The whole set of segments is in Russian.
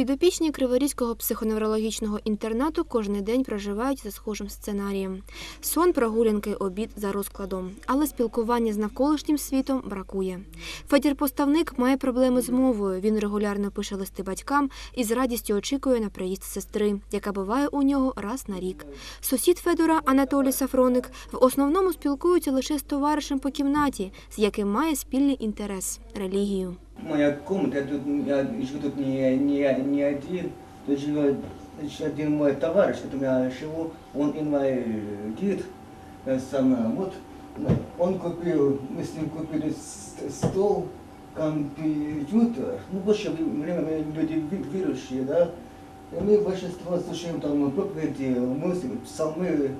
Підопічні Криворізького психоневрологічного інтернату кожен день проживають за схожим сценарієм. Сон, прогулянки, обід за розкладом. Але спілкування з навколишнім світом бракує. Федір-поставник має проблеми з мовою. Він регулярно пише листи батькам і з радістю очікує на приїзд сестри, яка буває у нього раз на рік. Сусід Федора Анатолій Сафроник в основному спілкується лише з товаришем по кімнаті, з яким має спільний інтерес релігію. Моя комната, я, тут, я живу тут не, не, не один, тут живет значит, один мой товарищ, это я живу, он инвалид, э, сам, вот, он купил, мы с ним купили стол, компьютер, ну, больше время люди верующие, да, и мы большинство слушаем там проповеди, музыку, псалмы,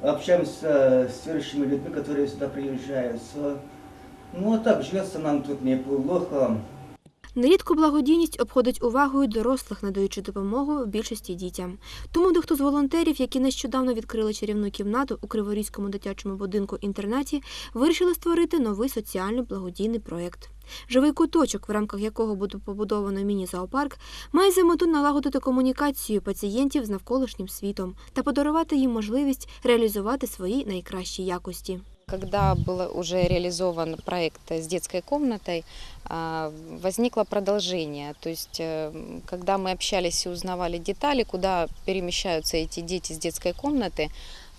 общаемся с верующими людьми, которые сюда приезжают, ну, а так, живется нам тут неплохо. Нерідко благодійність обходить увагою дорослих, надаючи допомогу більшості дітям. Тому дехто з волонтерів, які нещодавно відкрили чарівну кімнату у Криворізькому дитячому будинку інтернаті, вирішили створити новий соціально благодійний проєкт. Живий куточок, в рамках якого буде побудовано міні-зоопарк, має за мету налагодити комунікацію пацієнтів з навколишнім світом та подарувати їм можливість реалізувати свої найкращі якості. Когда был уже реализован проект с детской комнатой, а, возникло продолжение. То есть, э, когда мы общались и узнавали детали, куда перемещаются эти дети с детской комнаты,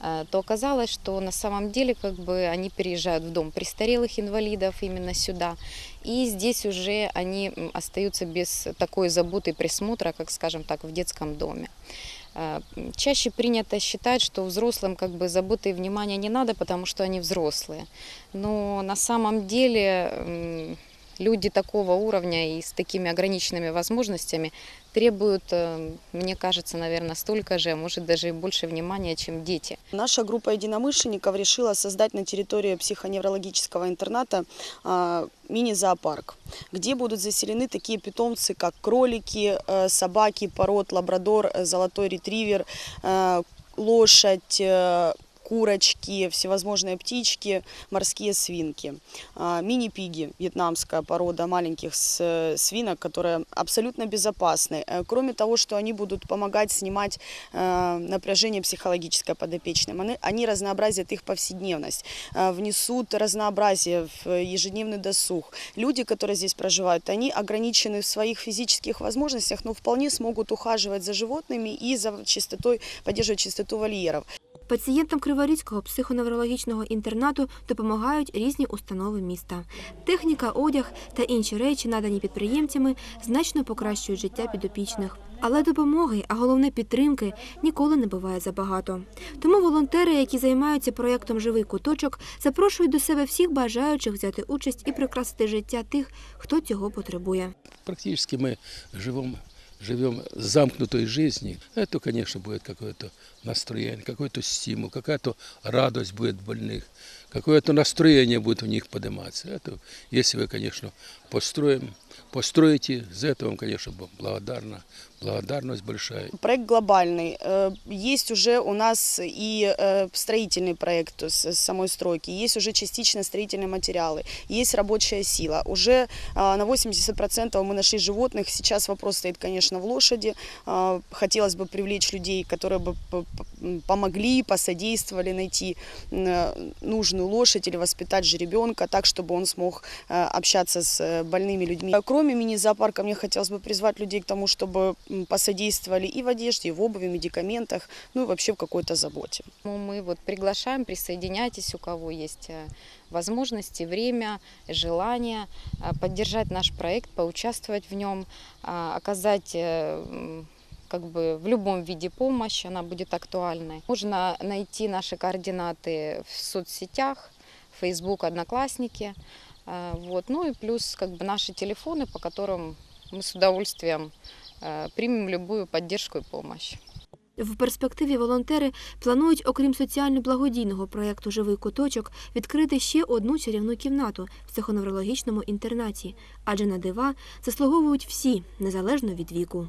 э, то оказалось, что на самом деле как бы они переезжают в дом престарелых инвалидов именно сюда. И здесь уже они остаются без такой заботы и присмотра, как, скажем так, в детском доме. М, Чаще принято считать, что взрослым как бы заботы и внимания не надо, потому что они взрослые. Но на самом деле люди такого уровня и с такими ограниченными возможностями требуют, э, мне кажется, наверное, столько же, а может даже и больше внимания, чем дети. Наша группа единомышленников решила создать на территории психоневрологического интерната а, мини-зоопарк, где будут заселены такие питомцы, как кролики, э, собаки, пород, лабрадор, э, золотой ретривер, лошадь, курочки, всевозможные птички, морские свинки. А, Мини-пиги, вьетнамская порода маленьких свинок, которые абсолютно безопасны. Э, Кроме того, что они будут помогать снимать э, напряжение психологическое подопечным, они, они разнообразят их повседневность, э, внесут разнообразие в ежедневный досуг. Люди, которые здесь проживают, они ограничены в своих физических возможностях, но вполне смогут ухаживать за животными и за чистотой, поддерживать чистоту вольеров. Пацієнтам Криворізького психоневрологічного інтернату допомагають різні установи міста. Техніка, одяг та інші речі, надані підприємцями, значно покращують життя підопічних. Але допомоги, а головне підтримки, ніколи не буває забагато. Тому волонтери, які займаються проєктом Живий куточок, запрошують до себе всіх бажаючих взяти участь і прикрасити життя тих, хто цього потребує. Практически мы живем, живем замкнутой жизнью. Это, конечно, будет какое-то настроение, какой-то стимул, какая-то радость будет больных, какое-то настроение будет у них подниматься. Это, если вы, конечно, построим, построите, за это вам, конечно, благодарна, благодарность большая. Проект глобальный. Э, Есть уже у нас и э, строительный проект с самой стройки, есть уже частично строительные материалы, есть рабочая сила. Уже а, на 80% мы нашли животных. Сейчас вопрос стоит, конечно, в лошади. Хотелось бы привлечь людей, которые бы помогли, посодействовали найти э, нужную лошадь или воспитать жеребенка так, чтобы он смог э, общаться с э, больными людьми. Кроме мини-зоопарка, мне хотелось бы призвать людей к тому, чтобы посодействовали и в одежде, и в обуви, медикаментах, ну и вообще в какой-то заботе. Ну, Мы вот приглашаем, присоединяйтесь, у кого есть возможности, время, желание поддержать наш проект, поучаствовать в нем, а, оказать как бы в любом виде помощь, она будет актуальной. Можно найти наши координаты в соцсетях, Facebook, Одноклассники, э, вот, ну и плюс как бы наши телефоны, по которым мы с удовольствием э, примем любую поддержку и помощь. В перспективі волонтери планують, окрім соціально-благодійного проєкту Живий куточок, відкрити ще одну чарівну кімнату в психоневрологічному інтернаті, адже на дива заслуговують всі, незалежно від віку.